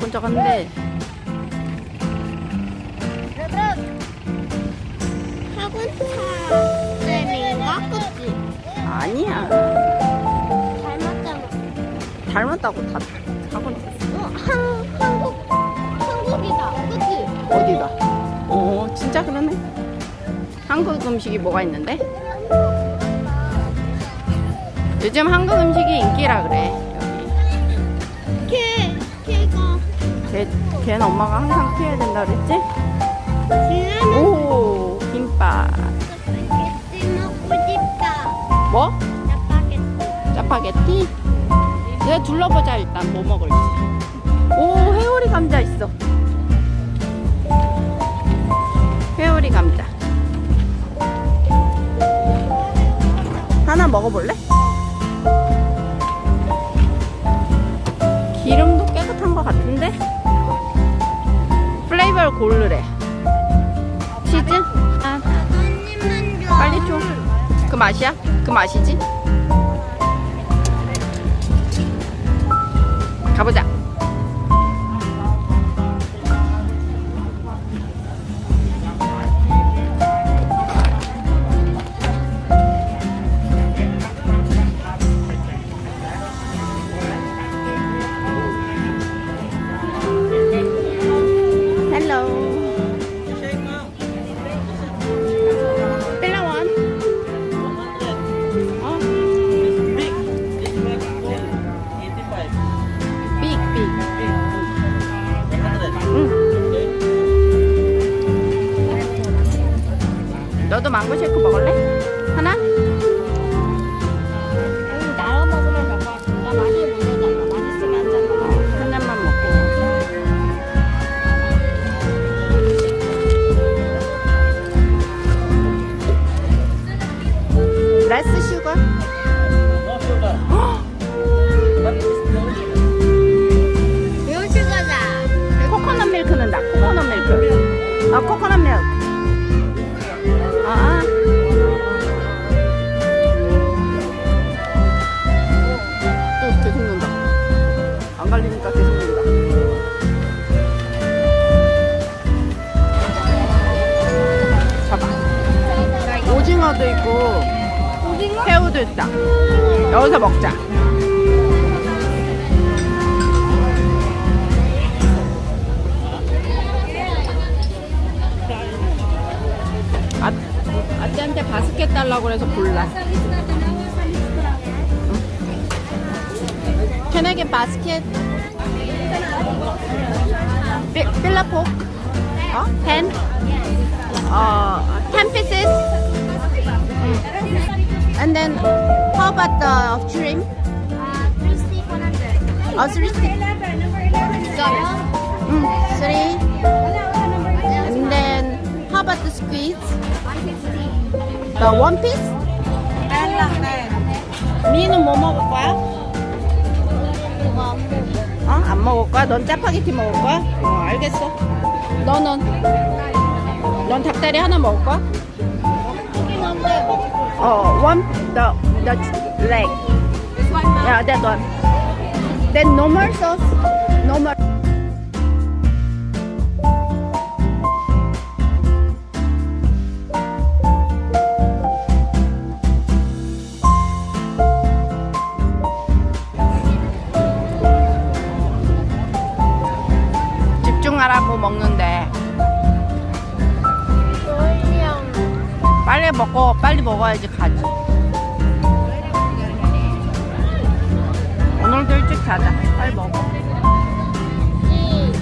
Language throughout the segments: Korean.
반짝반짝한데 학원차 쌤인가? 그치? 아니야 닮았잖아. 닮았다고 다 학원 어, 한, 한국, 한국이다. 그치? 어디가? 어 진짜 그러네 한국 음식이 뭐가 있는데? 요즘 한국 음식이 인기라 그래 걔, 걔는 엄마가 항상 피해야 된다 그랬지? 오 김밥 스파게티 먹고 싶다. 뭐? 짜파게티. 짜파게티? 내가 둘러보자 일단 뭐 먹을지 오 회오리 감자 있어 회오리 감자 하나 먹어볼래? 기름도 깨끗한 것 같은데? 플레이버를 고르래 치즈? 아. 빨리 줘. 그 맛이야? 그 맛이지? 가보자. 밀크. 아, 코코넛 밀크. 아. 또 계속 논다. 안 갈리니까 계속 논다. 봐봐. 오징어도 있고, 새우도 있다. 여기서 먹자. 아띠한테 바스켓 달라고 그래서 골라. Can I get basket? Villa pork? 어? 10? 어, 10 pieces? 음. And then, how about the shrimp? 아, 크리스티 100. 어, three stick. 음, three. And then, how about the squeeze? The one piece? 미는 뭐 먹을 거야? 어? 안 먹을 거야? 넌 짜파게티 먹을 거야? 어, 알겠어. 너는? 넌 닭다리 하나 먹을 거야? 어, one, the, the leg. Yeah, that one. Then no more sauce. 빨리 먹고 빨리 먹어야지 가지. 오늘도 일찍 자자. 빨리 먹어. 이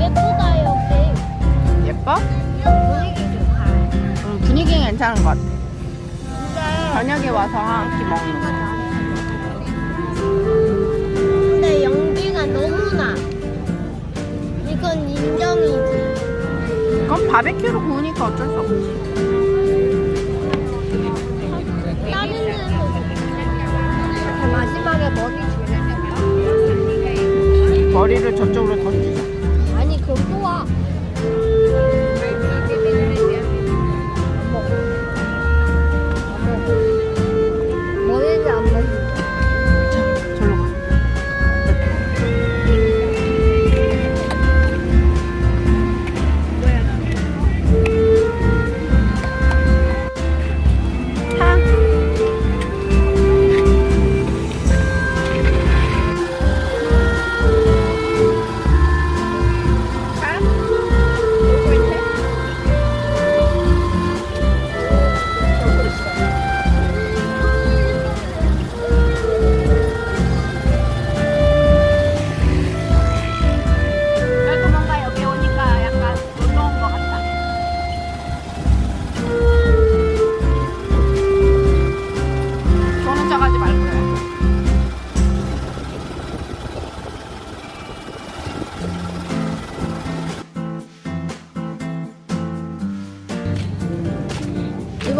예쁘다 여기. 예뻐? 분위기 좋다. 응, 분위기 괜찮은 것 같아. 저녁에 와서 한 끼 먹는 거. 근데 연기가 너무나. 이건 인정이지. 그건 바베큐로 구우니까 어쩔 수 없지. 데서 마지막에 머리 주고 머리를 저쪽으로 던지자.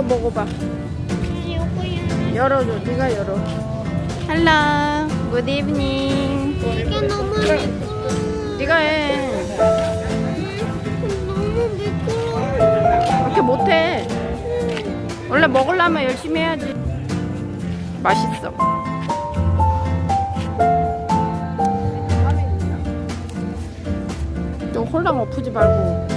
이거 먹어봐. 열어줘. 네가 열어. Hello. Good evening. 이게 너무 미끄러워. 네가 해. 너무 미끄러워. 그렇게 못해. 원래 먹으려면 열심히 해야지. 맛있어. 너 홀랑 엎으지 말고.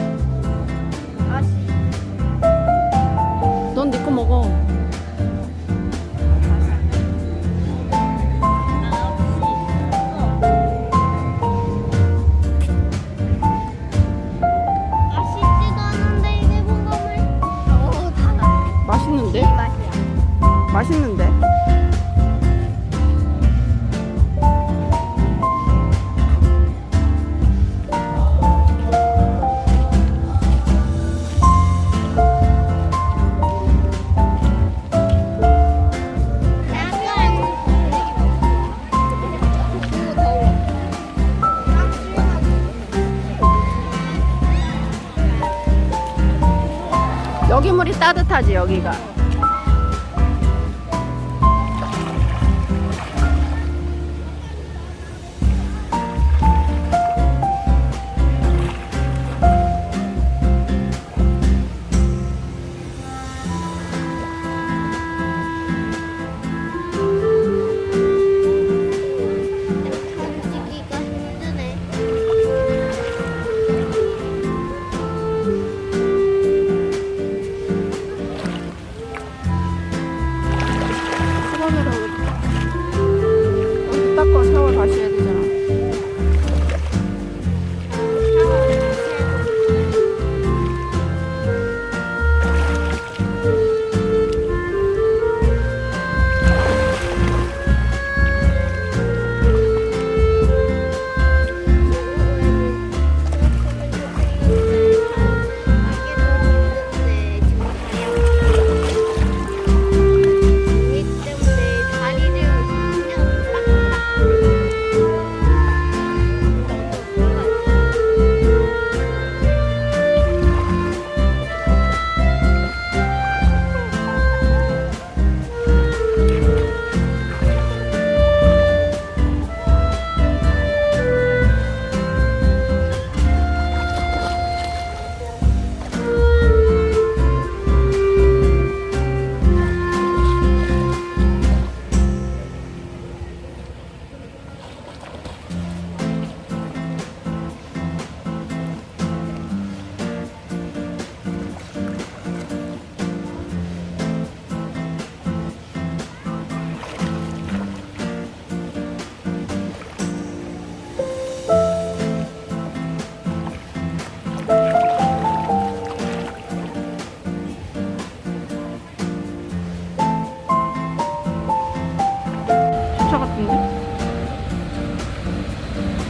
여기 물이 따뜻하지 여기가.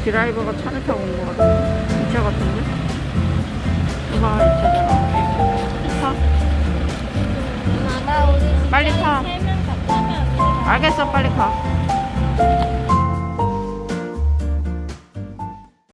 드라이버가 차를 타고 온 것 같아. 2차 같은데? 이봐, 2차잖아. 타? 빨리 타. 알겠어, 빨리 가.